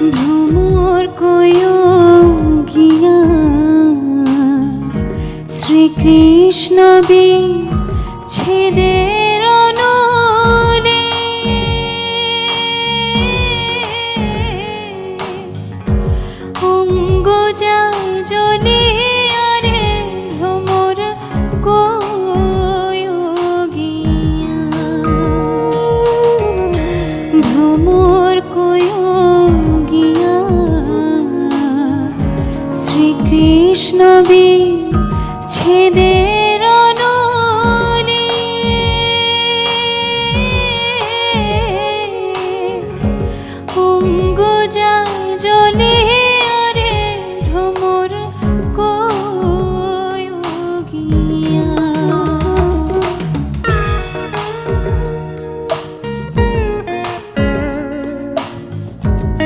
ভ্রমর কয় গিয়া। শ্রীকৃষ্ণ বি ছেদের নলে অঙ্গ ভ্রমর কয় গিয়া। ভ্রমর ছেদে